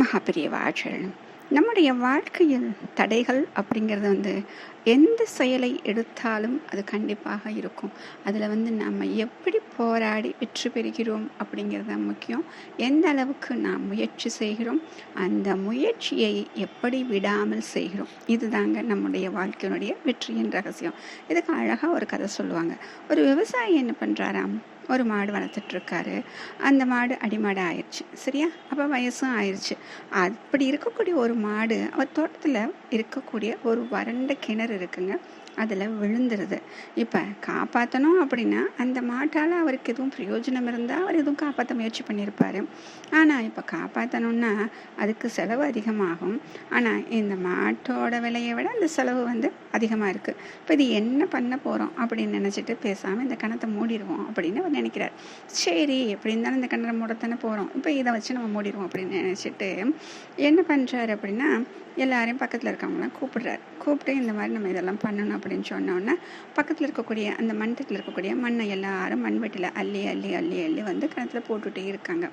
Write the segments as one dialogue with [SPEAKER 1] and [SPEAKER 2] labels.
[SPEAKER 1] மகாபெரிய வாழணும் நம்முடைய வாழ்க்கையில் தடைகள் அப்படிங்கிறது வந்து எந்த செயலை எடுத்தாலும் அது கண்டிப்பாக இருக்கும். அதில் வந்து நம்ம எப்படி போராடி வெற்றி பெறுகிறோம் அப்படிங்கிறது தான் முக்கியம். எந்த அளவுக்கு நாம் முயற்சி செய்கிறோம் அந்த முயற்சியை எப்படி விடாமல் செய்கிறோம் இதுதாங்க நம்முடைய வாழ்க்கையினுடைய வெற்றியின் ரகசியம். இதுக்கு அழகாக ஒரு கதை சொல்லுவாங்க. ஒரு விவசாயி என்ன பண்ணுறாராம் ஒரு மாடு வளர்த்துட்ருக்காரு. அந்த மாடு அடிமாடு ஆயிடுச்சு சரியா? அப்போ வயசும் ஆயிடுச்சு அப்படி இருக்கக்கூடிய ஒரு மாடு அவர் தோட்டத்தில் இருக்கக்கூடிய ஒரு வறண்ட கிணறு இருக்குங்க. அதில் விழுந்துருது. இப்போ காப்பாற்றணும் அப்படின்னா அந்த மாட்டால் அவருக்கு எதுவும் பிரயோஜனம் இருந்தால் அவர் எதுவும் காப்பாற்ற முயற்சி பண்ணியிருப்பார் ஆனால் இப்போ காப்பாற்றணுன்னா அதுக்கு செலவு அதிகமாகும். ஆனால் இந்த மாட்டோட விலையை விட அந்த செலவு வந்து அதிகமாக இருக்குது இப்போ இது என்ன பண்ண போகிறோம் அப்படின்னு நினச்சிட்டு பேசாமல் இந்த கணத்தை மூடிடுவோம் அப்படின்னு அவர் நினைக்கிறார். சரி எப்படி இருந்தாலும் இந்த கிணறு மூடத்தானே போகிறோம் இப்போ இதை வச்சு நம்ம மூடிடுவோம் அப்படின்னு நினச்சிட்டு என்ன பண்ணுறாரு அப்படின்னா எல்லாரையும் பக்கத்தில் இருக்கவங்களாம் கூப்பிடுறாரு. கூப்பிட்டு இந்த மாதிரி நம்ம இதெல்லாம் பண்ணணும் அப்படின்னு சொன்னோன்னே பக்கத்தில் இருக்கக்கூடிய அந்த மண்டத்தில் இருக்கக்கூடிய மண்ணை எல்லாரும் மண்வெட்டியில் அள்ளி அள்ளி அள்ளி அள்ளி வந்து கிணத்துல போட்டுகிட்டே இருக்காங்க.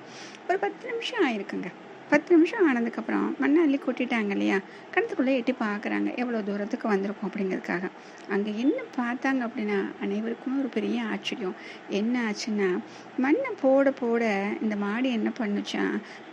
[SPEAKER 1] ஒரு பத்து நிமிஷம் ஆயிருக்குங்க. பத்து நிமிஷம் ஆனதுக்கப்புறம் மண்ணை அள்ளி கொட்டிட்டாங்க இல்லையா? கிணத்துக்குள்ளே எட்டி பார்க்குறாங்க. எவ்வளோ தூரத்துக்கு வந்திருக்கும் அப்படிங்கிறதுக்காக. அங்கே என்ன பார்த்தாங்க அப்படின்னா அனைவருக்கும் ஒரு பெரிய ஆச்சரியம். என்ன ஆச்சுன்னா மண்ணை போட போட இந்த மாடு என்ன பண்ணுச்சா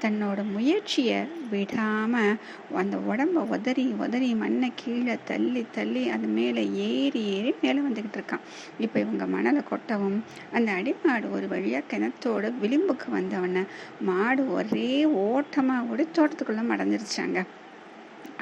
[SPEAKER 1] தன்னோட முயற்சியை விடாமல் அந்த உடம்ப உதறி உதறி மண்ணை கீழே தள்ளி தள்ளி அது மேலே ஏறி ஏறி மேலே வந்துக்கிட்டு இருக்கான். இப்போ இவங்க மணலை கொட்டவும் அந்த அடிமாடு ஒரு வழியாக கிணத்தோட விளிம்புக்கு வந்தவொடனே மாடு ஒரே ஓட்டம் ஓட்டமாக ஓடி தோட்டத்துக்குள்ளே மடஞ்சிருச்சாங்க.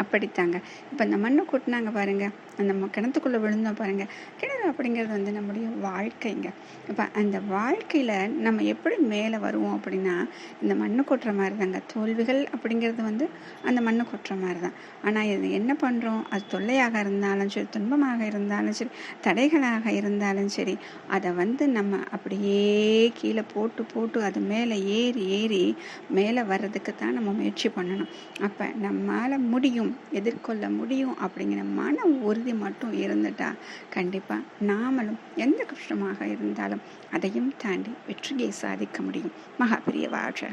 [SPEAKER 1] அப்படித்தாங்க. இப்போ இந்த மண்ணை கொட்டினாங்க பாருங்கள் அந்த கிணத்துக்குள்ளே விழுந்தோம் பாருங்கள் கிணறு அப்படிங்கிறது வந்து நம்முடைய வாழ்க்கைங்க. இப்போ அந்த வாழ்க்கையில் நம்ம எப்படி மேலே வருவோம் அப்படின்னா இந்த மண்ணு கொட்டுற மாதிரி தாங்க தோல்விகள் அப்படிங்கிறது வந்து அந்த மண்ணு கொட்டுற மாதிரி தான் ஆனால் இது என்ன பண்ணுறோம் அது தொல்லையாக இருந்தாலும் சரி துன்பமாக இருந்தாலும் சரி தடைகளாக இருந்தாலும் சரி அதை வந்து நம்ம அப்படியே கீழே போட்டு போட்டு அது மேலே ஏறி ஏறி மேலே வர்றதுக்கு தான் நம்ம முயற்சி பண்ணணும். அப்போ நம்மளால் முடியும் எதிர்கொள்ள முடியும் அப்படிங்கிற மன உறுதி உறுதி மட்டும் இருந்துட்டா கண்டிப்பாக நாமளும் எந்த கஷ்டமாக இருந்தாலும் அதையும் தாண்டி வெற்றியை சாதிக்க முடியும். மகாபிரிய வாழ்க்கை